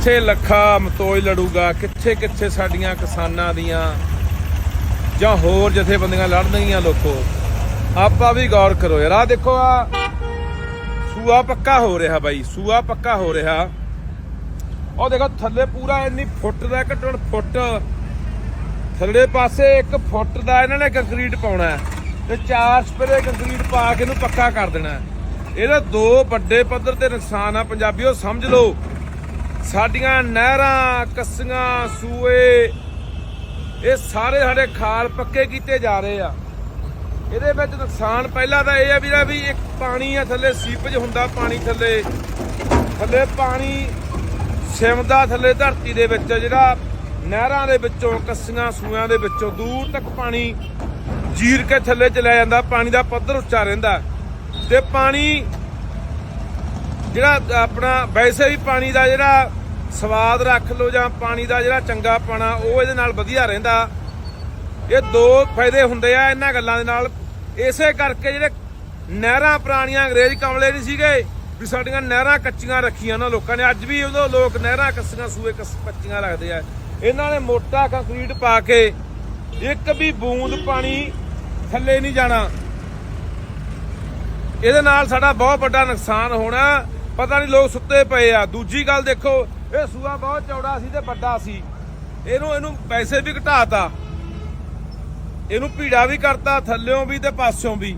ਕਿੱਥੇ ਲੱਖਾ ਮਤੋਜ ਲੜੂਗਾ? ਕਿੱਥੇ ਕਿੱਥੇ ਸਾਡੀਆਂ ਕਿਸਾਨਾਂ ਦੀਆਂ ਜਾਂ ਹੋਰ ਜਥੇਬੰਦੀਆਂ ਲੜਨਗੀਆਂ ਲੋਕੋ? ਆਪਾਂ ਵੀ ਗੌਰ ਕਰੋ ਯਾਰ। ਆ ਦੇਖੋ ਆ ਸੂਆ ਪੱਕਾ ਹੋ ਰਿਹਾ ਬਾਈ, ਸੂਆ ਪੱਕਾ ਹੋ ਰਿਹਾ। ਉਹ ਦੇਖੋ, ਥੱਲੇ ਪੂਰਾ ਇੰਨੀ ਫੁੱਟ ਦਾ ਘੱਟੋ ਘੱਟ ਫੁੱਟ। ਥੱਲੇ ਪਾਸੇ ਇੱਕ ਫੁੱਟ ਦਾ ਇਹਨਾਂ ਨੇ ਕੰਕਰੀਟ ਪਾਉਣਾ ਤੇ ਚਾਰ ਸਪਰੇ ਕੰਕਰੀਟ ਪਾ ਕੇ ਇਹਨੂੰ ਪੱਕਾ ਕਰ ਦੇਣਾ ਹੈ। ਦੋ ਵੱਡੇ ਪੱਧਰ ਤੇ ਨੁਕਸਾਨ ਆ ਪੰਜਾਬੀਓ, ਸਮਝ ਲਓ। ਸਾਡੀਆਂ ਨਹਿਰਾਂ, ਕੱਸੀਆਂ, ਸੂਏ, ਇਹ ਸਾਰੇ ਸਾਡੇ ਖਾਲ ਪੱਕੇ ਕੀਤੇ ਜਾ ਰਹੇ ਆ। ਇਹਦੇ ਵਿੱਚ ਨੁਕਸਾਨ ਪਹਿਲਾਂ ਤਾਂ ਇਹ ਆ ਵੀਰਾ ਵੀ ਇੱਕ ਪਾਣੀ ਆ, ਥੱਲੇ ਸੀਪਜ ਹੁੰਦਾ ਪਾਣੀ ਥੱਲੇ। ਥੱਲੇ ਪਾਣੀ ਸਿਮਦਾ ਥੱਲੇ ਧਰਤੀ ਦੇ ਵਿੱਚ, ਜਿਹੜਾ ਨਹਿਰਾਂ ਦੇ ਵਿੱਚੋਂ, ਕੱਸੀਆਂ ਸੂਆਂ ਦੇ ਵਿੱਚੋਂ ਦੂਰ ਤੱਕ ਪਾਣੀ ਜੀਰ ਕੇ ਥੱਲੇ ਚਲਾ ਜਾਂਦਾ, ਪਾਣੀ ਦਾ ਪੱਧਰ ਉੱਚਾ ਰਹਿੰਦਾ। ਤੇ ਪਾਣੀ ਜਿਹੜਾ ਆਪਣਾ ਵੈਸੇ ਵੀ ਪਾਣੀ ਦਾ ਜਿਹੜਾ ਸਵਾਦ ਰੱਖ ਲਓ ਜਾਂ ਪਾਣੀ ਦਾ ਜਿਹੜਾ ਚੰਗਾ ਪਾਣਾ, ਉਹ ਇਹਦੇ ਨਾਲ ਵਧੀਆ ਰਹਿੰਦਾ। ਇਹ ਦੋ ਫਾਇਦੇ ਹੁੰਦੇ ਆ ਇਹਨਾਂ ਗੱਲਾਂ ਦੇ ਨਾਲ। ਇਸੇ ਕਰਕੇ ਜਿਹੜੇ ਨਹਿਰਾਂ ਪੁਰਾਣੀਆਂ ਅੰਗਰੇਜ਼ ਕਮਲੇ ਨਹੀਂ ਸੀਗੇ, ਵੀ ਸਾਡੀਆਂ ਨਹਿਰਾਂ ਕੱਚੀਆਂ ਰੱਖੀਆਂ ਨਾ ਲੋਕਾਂ ਨੇ। ਅੱਜ ਵੀ ਉਦੋਂ ਲੋਕ ਨਹਿਰਾਂ ਕੱਸੀਆਂ, ਸੂਏ ਕੱਸ- ਕੱਚੀਆਂ ਰੱਖਦੇ ਆ। ਇਹਨਾਂ ਨੇ ਮੋਟਾ ਕੰਕਰੀਟ ਪਾ ਕੇ ਇੱਕ ਵੀ ਬੂੰਦ ਪਾਣੀ ਥੱਲੇ ਨਹੀਂ ਜਾਣਾ। ਇਹਦੇ ਨਾਲ ਸਾਡਾ ਬਹੁਤ ਵੱਡਾ ਨੁਕਸਾਨ ਹੋਣਾ। ਪਤਾ ਨਹੀਂ ਲੋਕ ਸੁੱਤੇ ਪਏ ਆ। ਦੂਜੀ ਗੱਲ ਦੇਖੋ, ਇਹ ਸੂਆ ਬਹੁਤ ਚੌੜਾ ਸੀ ਤੇ ਵੱਡਾ ਸੀ। ਇਹਨੂੰ ਇਹਨੂੰ ਪੈਸੇ ਵੀ ਘਟਾਤਾ। ਇਹਨੂੰ ਭੀੜਾ ਵੀ ਕਰਤਾ, ਥੱਲਿਓਂ ਵੀ ਤੇ ਪਾਸਿਓਂ ਵੀ।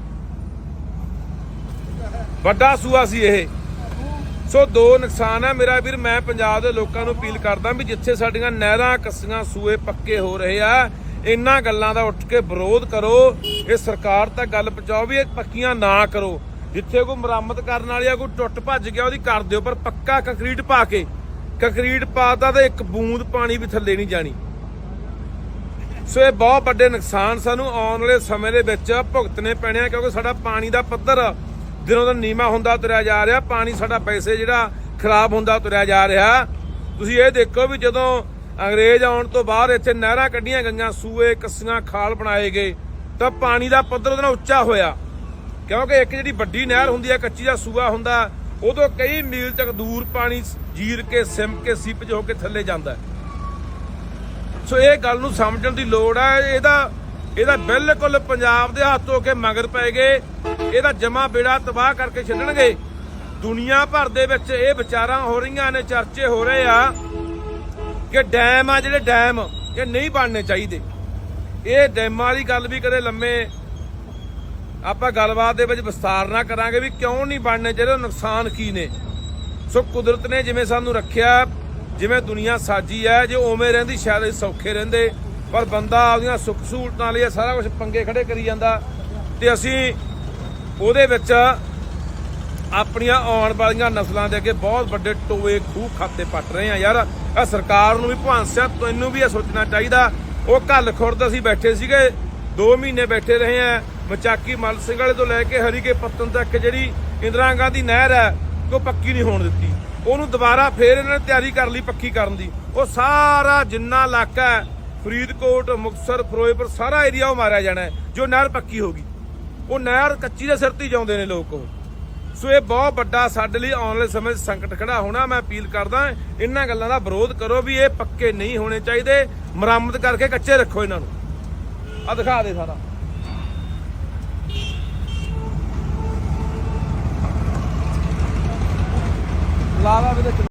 ਵੱਡਾ ਸੂਆ ਸੀ ਇਹ। ਸੋ ਦੋ ਨੁਕਸਾਨ ਆ। ਮੇਰਾ ਵੀਰ, ਮੈਂ ਪੰਜਾਬ ਦੇ ਲੋਕਾਂ ਨੂੰ ਅਪੀਲ ਕਰਦਾ ਵੀ ਜਿੱਥੇ ਸਾਡੀਆਂ ਨਹਿਰਾਂ, ਕੱਸੀਆਂ, ਸੂਏ ਪੱਕੇ ਹੋ ਰਹੇ ਆ, ਇਹਨਾਂ ਗੱਲਾਂ ਦਾ ਉੱਠ ਕੇ ਵਿਰੋਧ ਕਰੋ। ਇਹ ਸਰਕਾਰ ਤੱਕ ਗੱਲ ਪਹੁੰਚਾਓ ਵੀ ਇਹ ਪੱਕੀਆਂ ਨਾ ਕਰੋ। ਜਿੱਥੇ ਕੋਈ ਮੁਰੰਮਤ ਕਰਨ ਵਾਲੀ ਆ, ਕੋਈ ਟੁੱਟ ਭੱਜ ਗਿਆ, ਉਹਦੀ ਕਰ ਦਿਓ, ਪਰ ਪੱਕਾ ਕੰਕਰੀਟ ਪਾ ਕੇ ਕੰਕਰੀਟ ਪਾਤਾ ਤਾਂ ਇੱਕ ਬੂੰਦ ਪਾਣੀ ਵੀ ਥੱਲੇ ਨਹੀਂ ਜਾਣੀ। ਸੋ ਇਹ ਬਹੁਤ ਵੱਡੇ ਨੁਕਸਾਨ ਸਾਨੂੰ ਆਉਣ ਵਾਲੇ ਸਮੇਂ ਦੇ ਵਿੱਚ ਭੁਗਤਣੇ ਪੈਣੇ ਆ, ਕਿਉਂਕਿ ਸਾਡਾ ਪਾਣੀ ਦਾ ਪੱਧਰ ਦਿਨੋਂ ਦਿਨ ਨੀਵਾ ਹੁੰਦਾ ਤੁਰਿਆ ਜਾ ਰਿਹਾ, ਪਾਣੀ ਸਾਡਾ ਪੈਸੇ ਜਿਹੜਾ ਖਰਾਬ ਹੁੰਦਾ ਤੁਰਿਆ ਜਾ ਰਿਹਾ। ਤੁਸੀਂ ਇਹ ਦੇਖੋ ਵੀ ਜਦੋਂ ਅੰਗਰੇਜ਼ ਆਉਣ ਤੋਂ ਬਾਅਦ ਇੱਥੇ ਨਹਿਰਾਂ ਕੱਢੀਆਂ ਗਈਆਂ, ਸੂਏ, ਕੱਸੀਆਂ, ਖਾਲ ਬਣਾਏ ਗਏ, ਤਾਂ ਪਾਣੀ ਦਾ ਪੱਧਰ ਉਹਦੇ ਨਾਲ ਉੱਚਾ ਹੋਇਆ। ਕਿਉਂਕਿ ਇੱਕ ਜਿਹੜੀ ਵੱਡੀ ਨਹਿਰ ਹੁੰਦੀ ਹੈ ਕੱਚੀ ਦਾ ਸੂਆ ਹੁੰਦਾ, ਉਦੋਂ ਕਈ ਮੀਲ ਤੱਕ ਦੂਰ ਪਾਣੀ ਜੀਰ ਕੇ, ਸਿਮ ਕੇ ਸੀਪਜ ਹੋ ਕੇ ਥੱਲੇ ਜਾਂਦਾ। ਸੋ ਇਹ ਗੱਲ ਨੂੰ ਸਮਝਣ ਦੀ ਲੋੜ ਹੈ ਇਹਦਾ ਇਹਦਾ ਬਿਲਕੁਲ ਪੰਜਾਬ ਦੇ ਹੱਥ ਹੋ ਕੇ ਮਗਰ ਪੈ ਗਏ, ਇਹਦਾ ਜਮਾ ਬੇੜਾ ਤਬਾਹ ਕਰਕੇ ਛੱਡਣਗੇ। ਦੁਨੀਆ ਭਰ ਦੇ ਵਿੱਚ ਇਹ ਵਿਚਾਰਾਂ ਹੋ ਰਹੀਆਂ ਨੇ, ਚਰਚੇ ਹੋ ਰਹੇ ਆ ਕਿ ਡੈਮ ਆ ਜਿਹੜੇ ਡੈਮ, ਇਹ ਨਹੀਂ ਬਣਨੇ ਚਾਹੀਦੇ। ਇਹ ਡੈਮਾਂ ਦੀ ਗੱਲ ਵੀ ਕਦੇ ਲੰਮੇ ਆਪਾਂ ਗੱਲਬਾਤ ਦੇ ਵਿੱਚ ਵਿਸਤਾਰ ਨਾ ਕਰਾਂਗੇ ਵੀ ਕਿਉਂ ਨਹੀਂ ਬਣਨੇ ਚਾਹੀਦੇ ਨੁਕਸਾਨ ਕੀ ਨੇ। ਸੋ ਕੁਦਰਤ ਨੇ ਜਿਵੇਂ ਸਾਨੂੰ ਰੱਖਿਆ, ਜਿਵੇਂ ਦੁਨੀਆ ਸਾਜੀ ਹੈ, ਜੇ ਉਵੇਂ ਰਹਿੰਦੀ ਸ਼ਾਇਦ ਅਸੀਂ ਸੌਖੇ ਰਹਿੰਦੇ, ਪਰ ਬੰਦਾ ਆਪਦੀਆਂ ਸੁੱਖ ਸਹੂਲਤਾਂ ਲਈ ਇਹ ਸਾਰਾ ਕੁਝ ਪੰਗੇ ਖੜੇ ਕਰੀ ਜਾਂਦਾ। ਤੇ ਅਸੀਂ ਉਹਦੇ ਵਿੱਚ ਆਪਣੀਆਂ ਆਉਣ ਵਾਲੀਆਂ ਨਸਲਾਂ ਦੇ ਅੱਗੇ ਬਹੁਤ ਵੱਡੇ ਟੋਏ ਖੂਹ ਖਾਤੇ ਪੱਟ ਰਹੇ ਆ ਯਾਰ। ਆ ਸਰਕਾਰ ਨੂੰ ਵੀ ਭਾਂਸਿਆ ਤੈਨੂੰ ਵੀ ਇਹ ਸੋਚਣਾ ਚਾਹੀਦਾ। ਉਹ ਘੱਲ ਖੁਰਦ ਅਸੀਂ ਬੈਠੇ ਸੀਗੇ 2 ਮਹੀਨੇ ਬੈਠੇ ਰਹੇ ਆ। ਮਚਾਕੀ ਮਲ ਸਿੰਘ ਵਾਲੇ ਤੋਂ ਲੈ ਕੇ ਹਰੀਕੇ ਪੱਤਨ ਤੱਕ ਜਿਹੜੀ ਇੰਦਰਾ ਗਾਂਧੀ ਨਹਿਰ ਹੈ, ਉਹ ਪੱਕੀ ਨਹੀਂ ਹੋਣ ਦਿੱਤੀ। ਉਹਨੂੰ ਦੁਬਾਰਾ ਫੇਰ ਇਹਨਾਂ ਨੇ ਤਿਆਰੀ ਕਰ ਲਈ ਪੱਕੀ ਕਰਨ ਦੀ। ਉਹ ਸਾਰਾ ਜਿੰਨਾ ਇਲਾਕਾ ਹੈ, ਫਰੀਦਕੋਟ, ਮੁਕਤਸਰ, ਫਿਰੋਜ਼ਪੁਰ, ਸਾਰਾ ਏਰੀਆ ਉਹ ਮਾਰਿਆ ਜਾਣਾ ਜੋ ਨਹਿਰ ਪੱਕੀ ਹੋਗੀ ਉਹ ਨਹਿਰ ਕੱਚੀ ਦੇ ਸਿਰ ਤੇ ਜਾਉਂਦੇ ਨੇ ਲੋਕ ਉਹ। ਸੋ ਇਹ ਬਹੁਤ ਵੱਡਾ ਸਾਡੇ ਲਈ ਆਉਣ ਵਾਲੇ ਸਮੇਂ 'ਚ ਸੰਕਟ ਖੜਾ ਹੋਣਾ, ਮੈਂ ਅਪੀਲ ਕਰਦਾ ਇਹਨਾਂ ਗੱਲਾਂ ਦਾ ਵਿਰੋਧ ਕਰੋ ਵੀ ਇਹ ਪੱਕੇ ਨਹੀਂ ਹੋਣੇ ਚਾਹੀਦੇ। ਮੁਰੰਮਤ ਕਰਕੇ ਕੱਚੇ ਰੱਖੋ ਇਹਨਾਂ ਨੂੰ। ਆ ਦਿਖਾ ਦੇ ਸਾਰਾ। ਲਾਵਾ ਵੀ ਤੇ